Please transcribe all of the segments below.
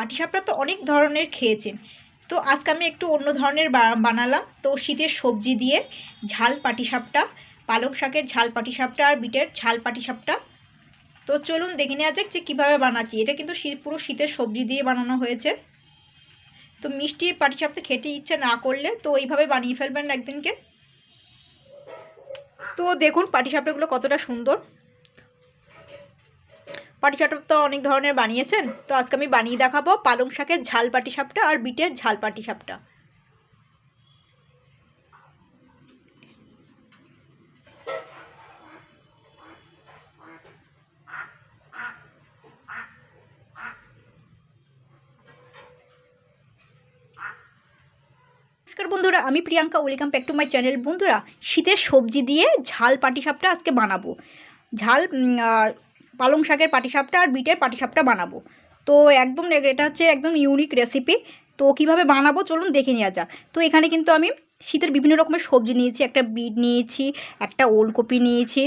পাটিসাপটা তো অনেক ধরনের খেয়েছেন। তো আজকে আমি একটু অন্য ধরনের বানালাম। তো শীতের সবজি দিয়ে ঝাল পাটিসাপটা, পালং শাকের ঝাল পাটিসাপটা আর বিটের ঝাল পাটিসাপটা। তো চলুন দেখে নেওয়া যাক যে কীভাবে বানাচ্ছি। এটা কিন্তু পুরো শীতের সবজি দিয়ে বানানো হয়েছে। তো মিষ্টি পাটিসাপটা খেতে ইচ্ছে না করলে তো এইভাবে বানিয়ে ফেলবেন একদিনকে। তো দেখুন পাটিসাপটাগুলো কতটা সুন্দর। পাটিসাপটা তো অনেক ধরনের বানিয়েছেন। তো আজকে আমি বানিয়ে দেখাবো পালং শাকের ঝাল পাটিসাপটা আর বিটের ঝাল পাটিসাপটা নমস্কার বন্ধুরা, আমি Priyanka, welcome back to my channel. বন্ধুরা, শীতের সবজি দিয়ে ঝাল পাটিসাপটা আজকে বানাবো। ঝাল পালং শাকের পাটিসাপটা আর বিটের পাটিসাপটা বানাবো। তো একদম এটা হচ্ছে একদম ইউনিক রেসিপি তো কীভাবে বানাবো চলুন দেখে নেওয়া যাক। তো এখানে কিন্তু আমি শীতের বিভিন্ন রকমের সবজি নিয়েছি, একটা বিট নিয়েছি, একটা ওলকপি নিয়েছি,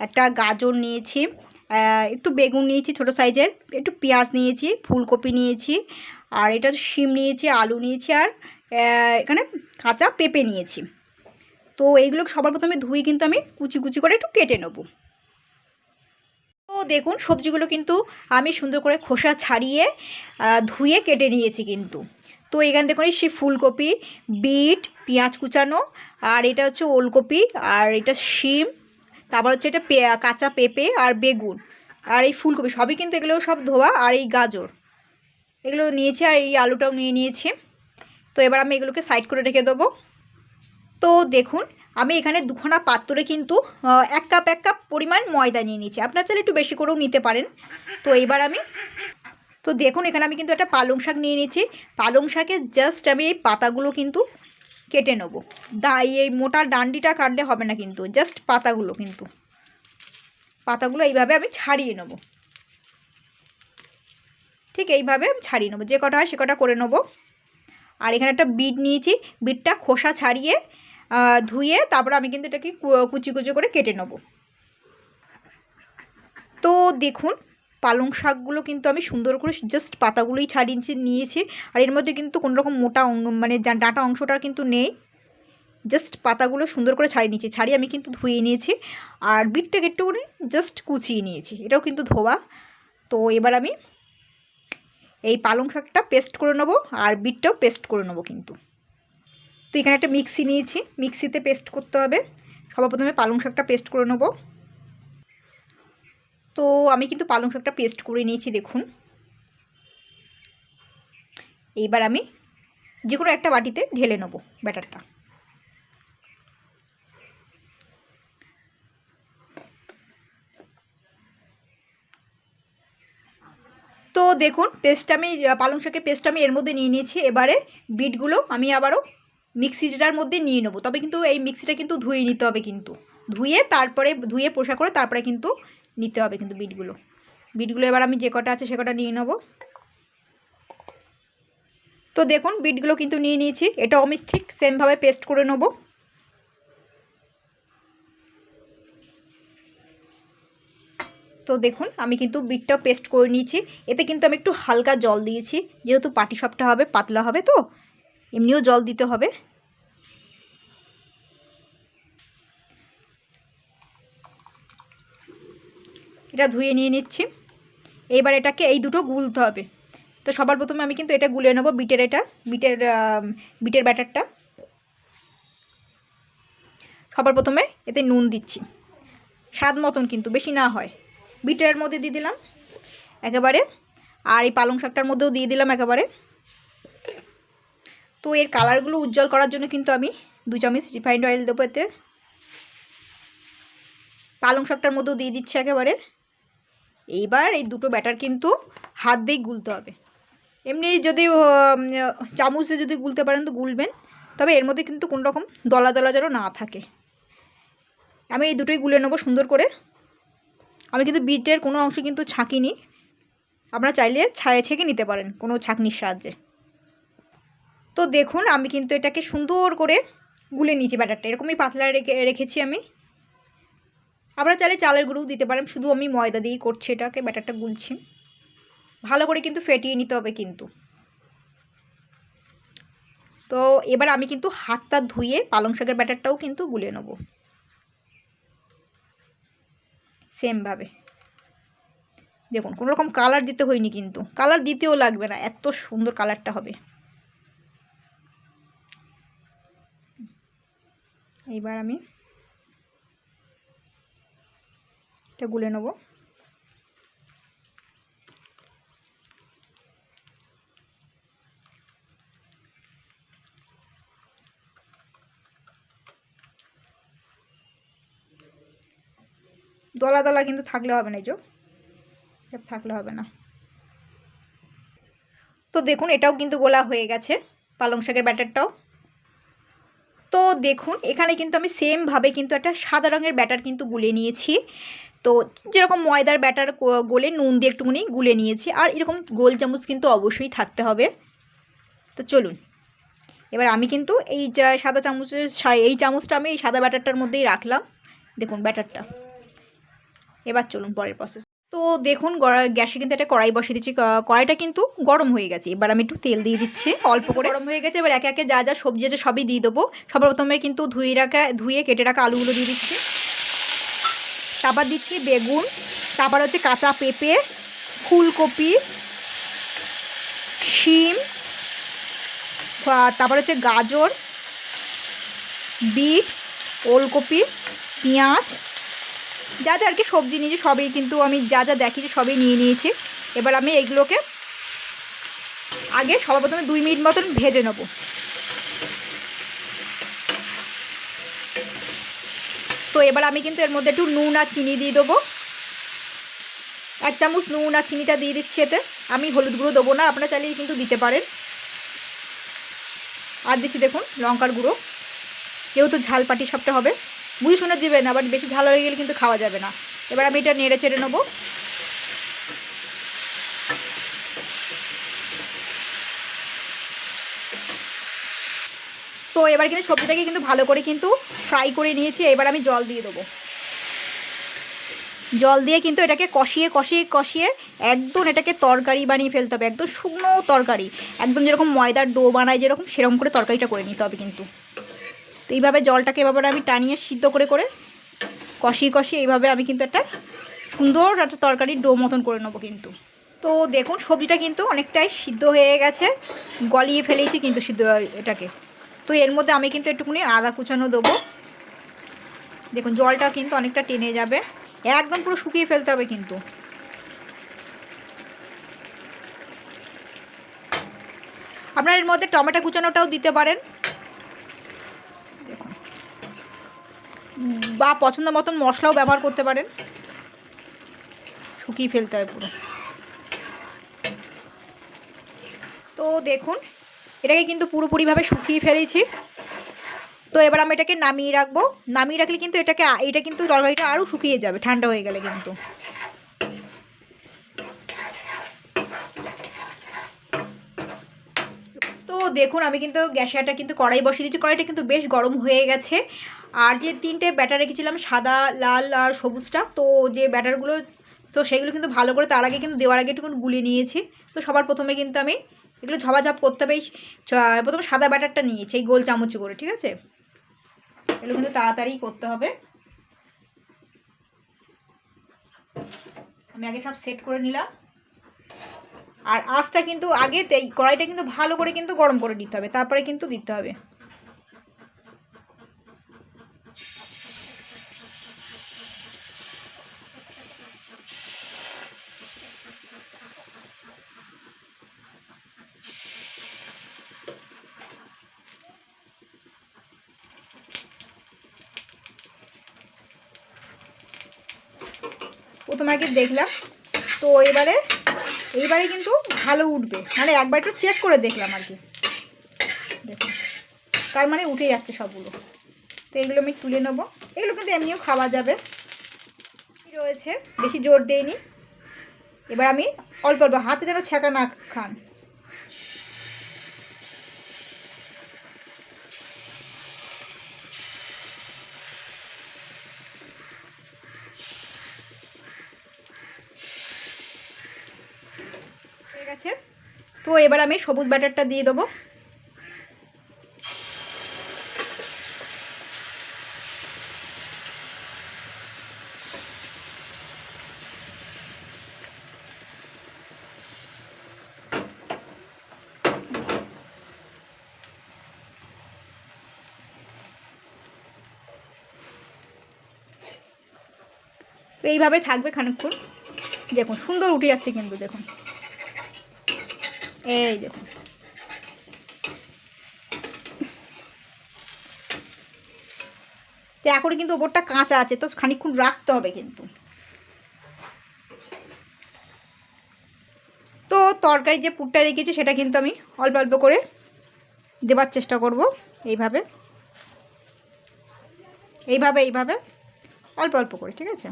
একটা গাজর নিয়েছি একটু বেগুন নিয়েছি ছোটো সাইজের, একটু পেঁয়াজ নিয়েছি, ফুলকপি নিয়েছি, আর এটা শিম নিয়েছি, আলু নিয়েছি, আর এখানে কাঁচা পেঁপে নিয়েছি। তো এইগুলো সবার প্রথমে ধুয়ে কিন্তু আমি কুচি কুচি করে একটু কেটে নেব। দেখুন, সবজিগুলো কিন্তু আমি সুন্দর করে খোসা ছাড়িয়ে ধুয়ে কেটে নিয়েছি কিন্তু। তো এখান দেখুন সেই ফুলকপি, বিট, পেঁয়াজ কুচানো, আর এটা হচ্ছে ওলকপি, আর এটা শিম, তারপর হচ্ছে এটা কাঁচা পেঁপে আর বেগুন। আর এই ফুলকপি, সবই কিন্তু এগুলো সব ধোয়া আর এই গাজর। এগুলো নিয়েছি আর এই আলুটাও নিয়ে নিয়েছি। তো এবার আমি এগুলোকে সাইড করে রেখে দেবো। তো দেখুন আমি এখানে দুখানা পাত্রে কিন্তু এক কাপ এক কাপ পরিমাণ ময়দা নিয়ে নিয়েছি। আপনার চাইলে একটু বেশি করেও নিতে পারেন। তো এবার আমি, তো দেখুন, এখানে আমি কিন্তু একটা পালং শাক নিয়ে নিয়েছি। পালং শাকের জাস্ট আমি এই পাতাগুলো কিন্তু কেটে নেব। দা, এই মোটা ডান্ডিটা কাটলে হবে না কিন্তু জাস্ট পাতাগুলো কিন্তু। পাতাগুলো এইভাবে আমি ছাড়িয়ে নেব। ঠিক এইভাবে আমি ছাড়িয়ে নেব। যে কটা হয় সে কটা করে নেব। আর এখানে একটা বিট নিয়েছি। বিটটা খোসা ছাড়িয়ে ধুয়ে তারপর আমি কিন্তু এটাকে কুচি কুচি করে কেটে নেব। তো দেখুন, পালং শাকগুলো কিন্তু আমি সুন্দর করে জাস্ট পাতাগুলোই ছাড়িয়ে নিয়েছি। আর এর মধ্যে কিন্তু কোনো রকম মোটা মানে ডাঁটা অংশটা কিন্তু নেই। জাস্ট পাতাগুলো সুন্দর করে ছাড়িয়ে নিয়েছি। ছাড়িয়ে আমি কিন্তু ধুয়ে নিয়েছি। আর বিটটাকে একটুখানি জাস্ট কুচিয়ে নিয়েছি। এটাও কিন্তু ধোয়া। তো এবার আমি এই পালং শাকটা পেস্ট করে নেব। আর বিটটাও পেস্ট করে নেব কিন্তু। তো এখানে একটা মিক্সি নিয়েছি। মিক্সিতে পেস্ট করতে হবে। সবার প্রথমে পালং শাকটা পেস্ট করে নেব। তো আমি কিন্তু পালং শাকটা পেস্ট করে নিয়েছি, দেখুন। এইবার আমি যে কোনো একটা বাটিতে ঢেলে নেব ব্যাটারটা। তো দেখুন, পেস্ট আমি, পালং শাকের পেস্ট আমি এর মধ্যে নিয়ে নিয়েছি। এবারে বিটগুলো আমি আবারও মিক্সিটার মধ্যে নিয়ে নেব। তবে কিন্তু এই মিক্সিটা কিন্তু ধুয়ে নিতে হবে কিন্তু। ধুয়ে তারপরে, ধুয়ে পোষা করে তারপরে কিন্তু নিতে হবে কিন্তু বিটগুলো। বিটগুলো এবার আমি যে কটা আছে সে কটা নিয়ে নেব। তো দেখুন, বিটগুলো কিন্তু নিয়ে নিয়েছি। এটাও আমি ঠিক সেমভাবে পেস্ট করে নেব। তো দেখুন, আমি কিন্তু বিটটা পেস্ট করে নিয়েছি। এতে কিন্তু আমি একটু হালকা জল দিয়েছি। যেহেতু পাটি সবটা হবে, পাতলা হবে তো। এমনিও জল দিতে হবে। এটা ধুয়ে নিয়ে নিচ্ছি। এইবার এটাকে এই দুটো গুলতে হবে। তো সবার প্রথমে আমি কিন্তু এটা গুলে নেব বিটের এটা, বিটের বিটের ব্যাটারটা। সবার প্রথমে এতে নুন দিচ্ছি। স্বাদ মতন কিন্তু, বেশি না হয়। বিটের মধ্যে দিয়ে দিলাম। একেবারে, আর এই পালং শাকটার মধ্যেও দিয়ে দিলাম একেবারে। তো এর কালারগুলো উজ্জ্বল করার জন্য কিন্তু আমি দু চামচ রিফাইন্ড অয়েল দেবো এতে। পালং শাকটার মধ্যেও দিয়ে দিচ্ছি একেবারে। এইবার এই দুটো ব্যাটার কিন্তু হাত দিয়েই গুলতে হবে। এমনি যদি চামচ দিয়ে যদি গুলতে পারেন তো গুলবেন, তবে এর মধ্যে কিন্তু কোনো রকম দলা দলা যেন না থাকে। আমি এই দুটোই গুলে নেব সুন্দর করে। আমি কিন্তু বিটের কোনো অংশ কিন্তু ছাঁকিনি। আপনারা চাইলে ছায়ে ছেঁকে নিতে পারেন কোনো ছাঁকনির সাহায্যে। তো দেখুন, আমি কিন্তু এটাকে সুন্দর করে গুলে নিয়েছি ব্যাটারটা। এরকমই পাতলা রেখে, রেখেছি আমি। আপনারা চাইলে চালের গুঁড়ো দিতে পারেন, শুধু আমি ময়দা দিয়েই করছি এটাকে, ব্যাটারটা গুলছি। ভালো করে কিন্তু ফেটিয়ে নিতে হবে কিন্তু। তো এবার আমি কিন্তু হাতটা ধুয়ে পালং শাকের ব্যাটারটাও কিন্তু গুলে নেব। সেমভাবে। দেখুন, কোনো রকম কালার দিতে হয়নি কিন্তু। কালার দিতেও লাগবে না, এত সুন্দর কালারটা হবে। এইবার আমি এটা গুলে নেব। দলা দলা কিন্তু থাকলে হবে না এই যে। থাকলে হবে না। তো দেখুন এটাও কিন্তু গোলা হয়ে গেছে পালং শাকের ব্যাটারটাও। তো দেখুন, এখানে কিন্তু আমি সেমভাবে কিন্তু একটা সাদা রঙের ব্যাটার কিন্তু গুলে নিয়েছি। তো যেরকম ময়দার ব্যাটার গোলে নুন দিয়ে একটুখানি গুলে নিয়েছি, আর এরকম গোল চামচ কিন্তু অবশ্যই থাকতে হবে। তো চলুন, এবার আমি কিন্তু এই সাদা চামচের এই চামচটা আমি এই সাদা ব্যাটারটার মধ্যেই রাখলাম। দেখুন ব্যাটারটা এবার চলুন পরের প্রসেস তো দেখুন গ্যাসে কিন্তু একটা কড়াই বসিয়ে দিচ্ছি। কড়াইটা কিন্তু গরম হয়ে গেছে। এবার আমি একটু তেল দিয়ে দিচ্ছি অল্প করে। গরম হয়ে গেছে। এবার একে একে যা যা সবজি আছে সবই দিয়ে দেবো। সবার প্রথমে কিন্তু ধুয়ে রাখা ধুয়ে কেটে রাখা আলুগুলো দিয়ে দিচ্ছি। তারপর দিচ্ছি বেগুন। তারপর হচ্ছে কাঁচা পেঁপে ফুলকপি শিম তারপর হচ্ছে গাজর বিট ওলকপি পেঁয়াজ যা যা আর কি সবজি নিয়েছি, সবই কিন্তু আমি যা যা দেখিয়েছি সবই নিয়ে নিয়েছি। এবার আমি এইগুলোকে আগে সবার প্রথমে দুই মিনিট মতন ভেজে নেব। তো এবার আমি কিন্তু এর মধ্যে একটু নুন আর চিনি দিয়ে দেবো। এক চামচ নুন আর চিনিটা দিয়ে দিচ্ছি এতে। আমি হলুদ গুঁড়ো দেবো না, আপনারা চাইলে কিন্তু দিতে পারেন। আর দিচ্ছি দেখুন লঙ্কার গুঁড়ো। যেহেতু ঝাল পাটি সবটা হবে। বুঝে শুনে দেবেন আবার বেশি ঝাল হয়ে গেলে কিন্তু খাওয়া যাবে না। এবার আমি এটা নেড়ে চেড়ে নেব। তো এবার কিন্তু সবজিটাকে কিন্তু ভালো করে কিন্তু ফ্রাই করে নিয়েছি, এবার আমি জল দিয়ে দেবো। জল দিয়ে কিন্তু এটাকে কষিয়ে কষিয়ে কষিয়ে একদম এটাকে তরকারি বানিয়ে ফেলতে হবে, একদম শুকনো তরকারি। একদম যেরকম ময়দার ডো বানায় যেরকম, সেরকম করে তরকারিটা করে নিতে হবে কিন্তু। তো এইভাবে জলটাকে এভাবে আমি টানিয়ে সিদ্ধ করে করে কষিয়ে কষিয়ে এইভাবে আমি কিন্তু একটা সুন্দর একটা তরকারির ডো মতন করে নেব কিন্তু। তো দেখুন, সবজিটা কিন্তু অনেকটাই সিদ্ধ হয়ে গেছে। গলিয়ে ফেলেছি কিন্তু সিদ্ধ, এটাকে। তো এর মধ্যে আমি কিন্তু একটুখানি আদা কুচানো দেবো। দেখুন, জলটা কিন্তু অনেকটা টেনে যাবে। একদম পুরো শুকিয়ে ফেলতে হবে কিন্তু। আপনার এর মধ্যে টমেটো কুচানোটাও দিতে পারেন দেখুন বা পছন্দ মতন মশলাও ব্যবহার করতে পারেন। শুকিয়ে ফেলতে হয় পুরো। তো দেখুন, এটাকে কিন্তু পুরোপুরিভাবে শুকিয়ে ফেলেছি। তো এবার আমি এটাকে নামিয়ে রাখব। নামিয়ে রাখলে কিন্তু এটাকে এটা কিন্তু তরকারিটা আরও শুকিয়ে যাবে, ঠান্ডা হয়ে গেলে কিন্তু তো দেখুন, আমি কিন্তু গ্যাসেরটা কিন্তু কড়াই বসিয়ে দিচ্ছি কড়াইটা কিন্তু বেশ গরম হয়ে গেছে। আর যে তিনটে ব্যাটার রেখেছিলাম, সাদা, লাল আর সবুজটা, তো যে ব্যাটারগুলো, তো সেগুলো কিন্তু ভালো করে তার আগে কিন্তু দেওয়ার আগে একটু গুলিয়ে নিয়েছি। তো সবার প্রথমে কিন্তু আমি এগুলো ঝপাঝপ করতে হবে প্রথমে সাদা ব্যাটারটা নিয়েছি, এই গোল চামচ করে, ঠিক আছে? এগুলো কিন্তু তাড়াতাড়ি করতে হবে। আমি আগে সব সেট করে নিলাম। আর আঁচটা কিন্তু আগে কড়াইটা কিন্তু ভালো করে কিন্তু গরম করে দিতে হবে, তারপরে কিন্তু দিতে হবে। প্রথমে আগে দেখলাম, তো এবারে এইবারে কিন্তু ভালো উঠবে। মানে একবার একটু চেক করে দেখলাম আর কি। দেখুন, তার মানে উঠে যাচ্ছে সবগুলো। তো এগুলো আমি তুলে নেব। এগুলো কিন্তু এমনিও খাওয়া যাবে। রয়েছে? বেশি জোর দেয়নি এবার আমি অল্প অল্প হাতে যেন ছ্যাঁকা না খান। তো এবার আমি সবুজ ব্যাটারটা দিয়ে দেবো। তো এইভাবে থাকবে খানিকক্ষণ। দেখুন, সুন্দর উঠে যাচ্ছে কিন্তু, দেখুন। এই তো এখন কিন্তু ওপরটা কাঁচা আছে, তো খানিকক্ষণ রাখতে হবে কিন্তু। তো তরকারি যে পুরটা রেখেছি, সেটা কিন্তু আমি অল্প অল্প করে দেবার চেষ্টা করব, এইভাবে। এইভাবে এইভাবে, অল্প অল্প করে, ঠিক আছে?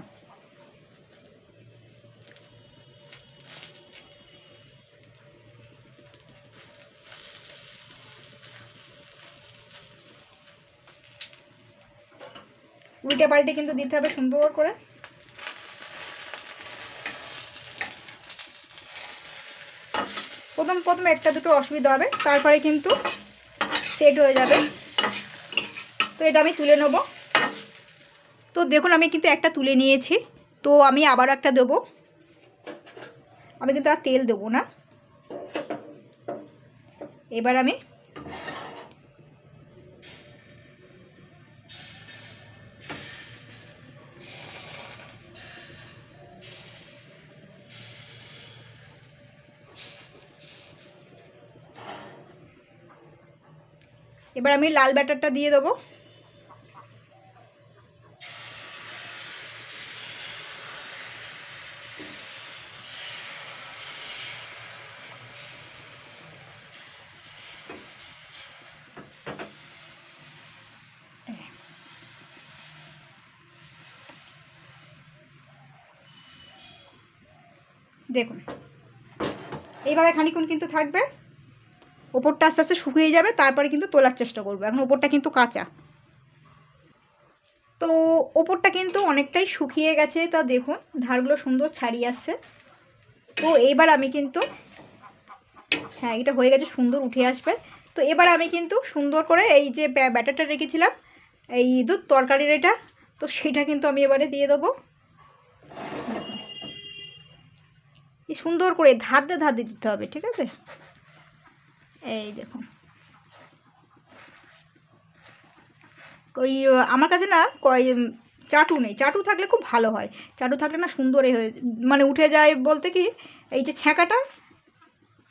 উল্টে পাল্টে কিন্তু দিতে হবে সুন্দর করে। প্রথম প্রথম একটা দুটো অসুবিধা হবে, তারপরে কিন্তু সেট হয়ে যাবে। তো এটা আমি তুলে নেব। তো দেখুন, আমি কিন্তু একটা তুলে নিয়েছি। তো আমি আবার একটা দেবো। আমি কিন্তু আর তেল দেবো না। এবার আমি এবার আমি লাল ব্যাটারটা দিয়ে দেবো। দেখুন। এইভাবে খানিক্ষণ কিন্তু থাকবে। ওপরটা আস্তে আস্তে শুকিয়ে যাবে, তারপরে কিন্তু তোলার চেষ্টা করব। এখন ওপরটা কিন্তু কাঁচা। তো ওপরটা কিন্তু অনেকটাই শুকিয়ে গেছে, তা দেখুন, ধারগুলো সুন্দর ছাড়িয়ে আসছে। তো এইবার আমি কিন্তু হ্যাঁ এটা হয়ে গেছে সুন্দর উঠে আসবে। তো এবার আমি কিন্তু সুন্দর করে এই যে ব্যা- ব্যাটারটা রেখেছিলাম, এই দুধ তরকারির এটা, তো সেটা কিন্তু আমি এবারে দিয়ে দেবো। সুন্দর করে ধার দিয়ে ধার দিতে হবে, ঠিক আছে? এই দেখুন। ওই আমার কাছে না কয় চাটু নেই। চাটু থাকলে খুব ভালো হয়। চাটু থাকলে না সুন্দরই হয়ে মানে উঠে যায় বলতে কি, এই যে ছ্যাঁকাটা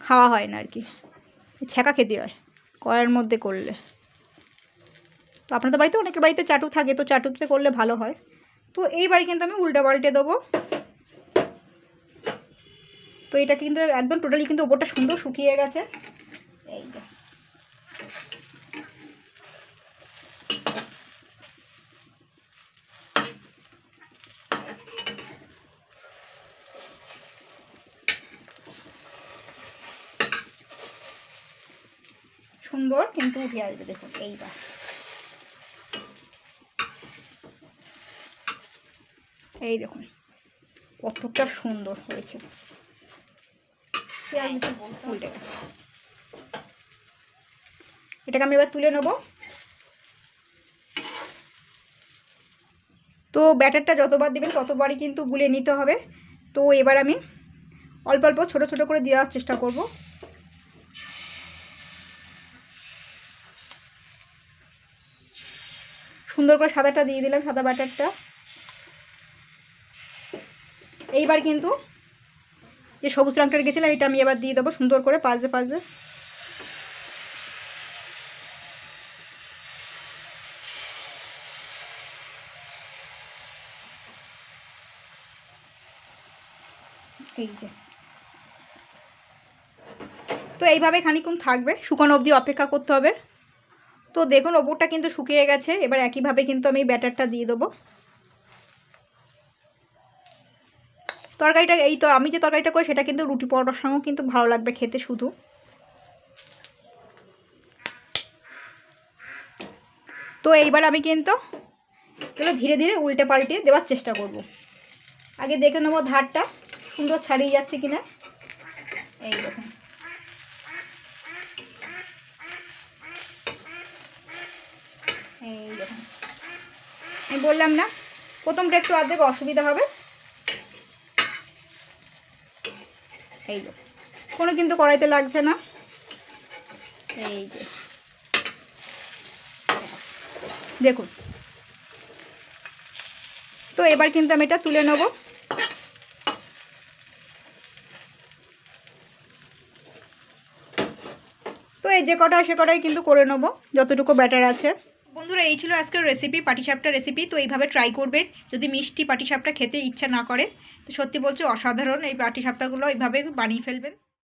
খাওয়া হয় না আর কি ছ্যাঁকা খেতে হয়, কড়াইয়ের মধ্যে করলে। তো আপনাদের বাড়িতে অনেকের বাড়িতে চাটু থাকে, তো চাটুতে করলে ভালো হয়। তো এইবারে কিন্তু আমি উল্টা পাল্টে দেবো। তো এটা কিন্তু একদম টোটালি কিন্তু ওপরটা সুন্দর শুকিয়ে গেছে এই যে সুন্দর কিন্তু উঠে আসবে দেখুন এইবার। এই দেখুন কতটা সুন্দর হয়েছে। উল্টে গেছে। এটাকে আমি এবার তুলে নেব। তো ব্যাটারটা যতবার দেবেন ততবারই কিন্তু গুলে নিতে হবে। তো এবার আমি অল্প অল্প ছোটো ছোটো করে দেওয়ার চেষ্টা করব। সুন্দর করে সাদাটা দিয়ে দিলাম, সাদা ব্যাটারটা এইবার কিন্তু যে সবুজ রঙটা রেখেছিলাম, এটা আমি এবার দিয়ে দেবো সুন্দর করে পাশে পাশে এই তো এইভাবে খানিক্ষণ থাকবে, শুকানো অবধি অপেক্ষা করতে হবে। তো দেখুন, ওপরটা কিন্তু শুকিয়ে গেছে। এবার একইভাবে কিন্তু আমি ব্যাটারটা দিয়ে দেবো। তরকারিটা, এই তো আমি যে তরকারিটা করি, সেটা কিন্তু রুটি পরোটার সঙ্গেও কিন্তু ভালো লাগবে খেতে শুধু। তো এইবার আমি কিন্তু এগুলো ধীরে ধীরে উল্টে পাল্টে দেওয়ার চেষ্টা করব। আগে দেখে নেব ধারটা, সুন্দর ছাড়িয়ে যাচ্ছে কিনা। এই দেখুন এই দেখুন আমি বললাম না। প্রথমটা একটু অর্ধেক অসুবিধা হবে। এই যে, কোনো কিন্তু কড়াইতে লাগছে না। এই যে, দেখুন। তো এবার কিন্তু আমি এটা তুলে নেব। তো এই যে কটা, সে কটাই কিন্তু করে নেব, যতটুকু ব্যাটার আছে। বন্ধুরা, এই ছিল আজকের রেসিপি পাটিসাপটা রেসিপি তো এইভাবে ট্রাই করবেন। যদি মিষ্টি পাটিসাপটা খেতে ইচ্ছা না করে, তো সত্যি বলছে অসাধারণ এই পাটিসাপটাগুলো এইভাবে বানিয়ে ফেলবেন।